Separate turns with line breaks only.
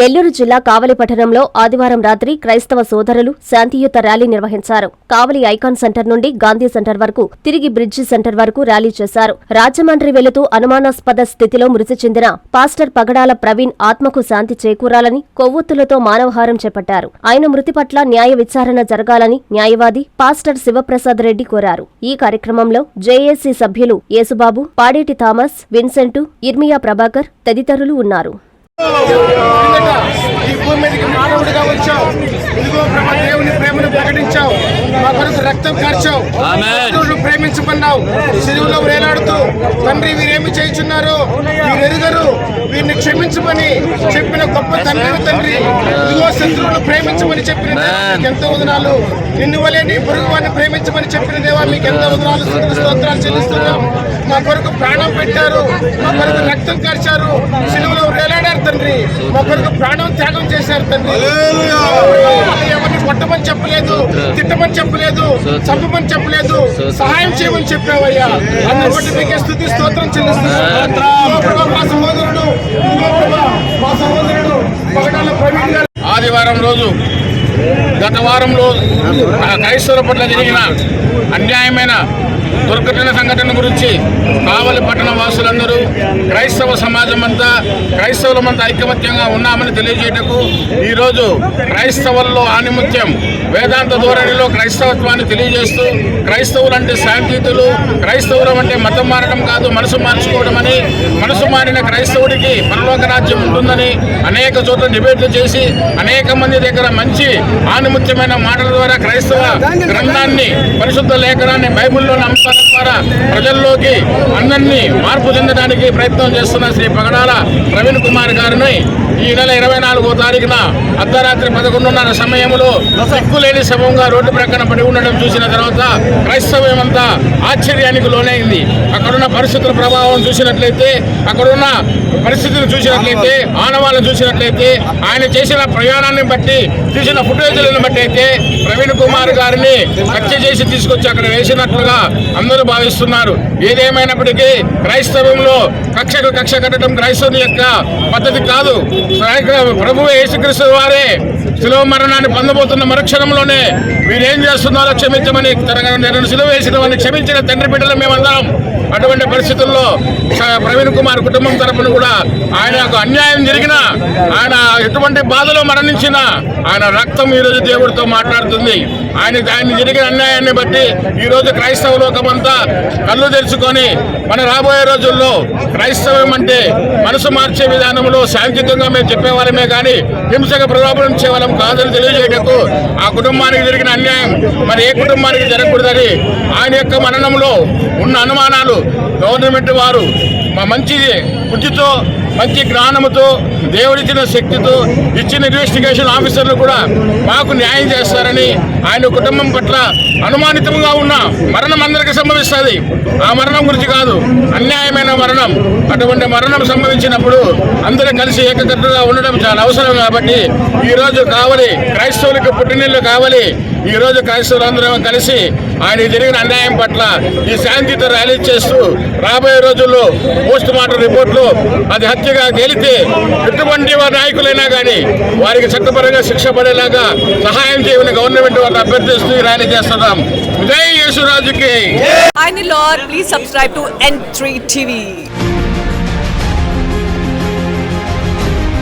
నెల్లూరు జిల్లా కావలి పట్టణంలో ఆదివారం రాత్రి క్రైస్తవ సోదరులు శాంతియుత ర్యాలీ నిర్వహించారు. కావలి ఐకాన్ సెంటర్ నుండి గాంధీ సెంటర్ వరకు తిరిగి బ్రిడ్జి సెంటర్ వరకు ర్యాలీ చేశారు. రాజమండ్రి వెళుతూ అనుమానాస్పద స్థితిలో మృతి చెందిన పాస్టర్ పగడాల ప్రవీణ్ ఆత్మకు శాంతి చేకూరాలని కొవ్వొత్తులతో మానవహారం చేపట్టారు. ఆయన మృతి పట్ల న్యాయ విచారణ జరగాలని న్యాయవాది పాస్టర్ శివప్రసాద్ రెడ్డి కోరారు. ఈ కార్యక్రమంలో జేఏసీ సభ్యులు యేసుబాబు పాడేటి థామస్ విన్సెంటు ఇర్మియా ప్రభాకర్ తదితరులు ఉన్నారు.
ఈ భూమి మీదకి మానవుడిగా వచ్చావు. ఇదిగో ప్రభా దేవుని ప్రేమను ప్రకటించావు. మా కొరకు రక్తం కార్చావు. ప్రేమించమన్నావు సిలువులో వేలాడుతూ తండ్రి వీరేమి చేయుచున్నారు వీరు ఎరుగరు వీరిని క్షమించమని చెప్పిన గొప్ప తండ్రి తండ్రి. ఇదిగో శత్రువులను ప్రేమించమని చెప్పిన ఎంతో వదనాలు. నిన్ను వలే నీ పొరుగు వారిని ప్రేమించమని చెప్పిన దేవా మీకు ఎంతో వదనాలు. స్తోత్రాలు చెల్లిస్తున్నాం. మా కొరకు ప్రాణం పెట్టారు. మా కొరకు రక్తం కార్చారు. సిలువలో వేలాడారు తండ్రి. మా కొరకు ప్రాణం త్యాగం చేశారు తండ్రి. ఎవరిని కొట్టమని చెప్పలేదు తిట్టమని చెప్పలేదు చంపమని చెప్పలేదు సహాయం చేయమని చెప్పావయ్యా. అందుని బట్టి మీకే స్థుతి స్తోత్రం చెల్లిస్తున్నాం. ఇదిగో ప్రభా, మా సహోదరుడు మా సహోదరుడు పగడాల ప్రవీణ్ గారు. ఆదివారం రోజు గత వారంలో ఆ క్రైస్తవుల పట్ల జరిగిన అన్యాయమైన దుర్ఘటన సంఘటన గురించి కావలి పట్టణ వాసులందరూ క్రైస్తవ సమాజం అంతా క్రైస్తవులమంతా ఐకమత్యంగా ఉన్నామని తెలియజేయటకు ఈరోజు క్రైస్తవుల్లో ఆనిముత్యం వేదాంత ధోరణిలో క్రైస్తవత్వాన్ని తెలియజేస్తూ క్రైస్తవులంటే శాంతియుతులు క్రైస్తవులం అంటే మతం మారడం కాదు మనసు మార్చుకోవడం అని మనసు మారిన క్రైస్తవుడికి పరలోక రాజ్యం ఉంటుందని అనేక చోట్ల డిబేట్లు చేసి అనేక మంది దగ్గర మంచి ఆనుముత్యమైన మాటల ద్వారా క్రైస్తవ గ్రంథాన్ని పరిశుద్ధ లేఖనాన్ని బైబిల్లోని అంశాల ద్వారా ప్రజల్లోకి అందరినీ మార్పు చెందడానికి ప్రయత్నం చేస్తున్న శ్రీ పగడాల ప్రవీణ్ కుమార్ గారిని ఈ నెల ఇరవై నాలుగో తారీఖున అర్ధరాత్రి పదకొండున్నర సమయంలో సిక్కులేని శవంగా రోడ్డు ప్రక్కన పడి ఉండడం చూసిన తర్వాత క్రైస్తవ్యమంతా ఆశ్చర్యానికి లోనైంది. అక్కడున్న పరిస్థితుల ప్రభావం చూసినట్లయితే అక్కడున్న పరిస్థితులు చూసినట్లయితే ఆనవాళ్ళను చూసినట్లయితే ఆయన చేసిన ప్రయాణాన్ని బట్టి తీసిన ఫుటేజీలను బట్టి అయితే ప్రవీణ్ కుమార్ గారిని హత్య చేసి తీసుకొచ్చి అక్కడ వేసినట్లుగా అందరూ భావిస్తున్నారు. ఏదేమైనప్పటికీ క్రైస్తవంలో కక్షకు కక్ష కట్టడం క్రైస్తవుని యొక్క పద్ధతి కాదు. ప్రభు యేసుక్రీస్తు వారే శిలువ మరణాన్ని పొందబోతున్న మరుక్షణంలోనే వీరేం చేస్తున్నారో క్షమించమని తన నేను శిలువ వేసిన వారిని క్షమించిన తండ్రి బిడ్డలు మేమందరం. అటువంటి పరిస్థితుల్లో ప్రవీణ్ కుమార్ కుటుంబం తరపున కూడా ఆయనకు అన్యాయం జరిగిన ఆయన ఎటువంటి బాధలో మరణించిన ఆయన రక్తం ఈ రోజు దేవుడితో మాట్లాడుతుంది. ఆయన ఆయన జరిగిన అన్యాయాన్ని బట్టి ఈ రోజు క్రైస్తవ లోకమంతా కళ్ళు తెరుచుకొని మన రాబోయే రోజుల్లో క్రైస్తవం అంటే మనసు మార్చే విధానంలో శాంతియుతంగా మేము చెప్పేవాళ్ళమే కానీ హింసగా ప్రలోభనం చేయవాళ్ళం కాదని తెలియజేయటకు ఆ కుటుంబానికి జరిగిన అన్యాయం మరి ఏ కుటుంబానికి జరగకూడదని ఆయన యొక్క మరణంలో ఉన్న అనుమానాలు గవర్నమెంట్ వారు మా మంచి బుద్ధితో మంచి జ్ఞానముతో దేవుడిచ్చిన శక్తితో ఇచ్చిన ఇన్వెస్టిగేషన్ ఆఫీసర్లు కూడా మాకు న్యాయం చేస్తారని ఆయన కుటుంబం పట్ల అనుమానితంగా ఉన్న మరణం అందరికీ సంభవిస్తుంది. ఆ మరణం గురించి కాదు అన్యాయం మరణం అటువంటి మరణం సంభవించినప్పుడు అందరూ కలిసి ఏకగ్రతగా ఉండడం చాలా అవసరం కాబట్టి ఈ రోజు కావాలి క్రైస్తవులకు పుట్టినీళ్ళు కావాలి. ఈ రోజు క్రైస్తవులందరం కలిసి ఆయన జరిగిన అన్యాయం పట్ల ఈ శాంతితో ర్యాలీ చేస్తూ రాబోయే రోజుల్లో పోస్ట్ మార్టం రిపోర్ట్లో అది హత్యగా తేలితే ఎటువంటి వారి నాయకులైనా కానీ వారికి చట్టపరంగా శిక్ష పడేలాగా సహాయం చేయమని గవర్నమెంట్ వారిని అభ్యర్థిస్తూ ర్యాలీ చేస్తున్నాం. జై యేసురాజుకి.
Hi Nilor, please subscribe to N3 TV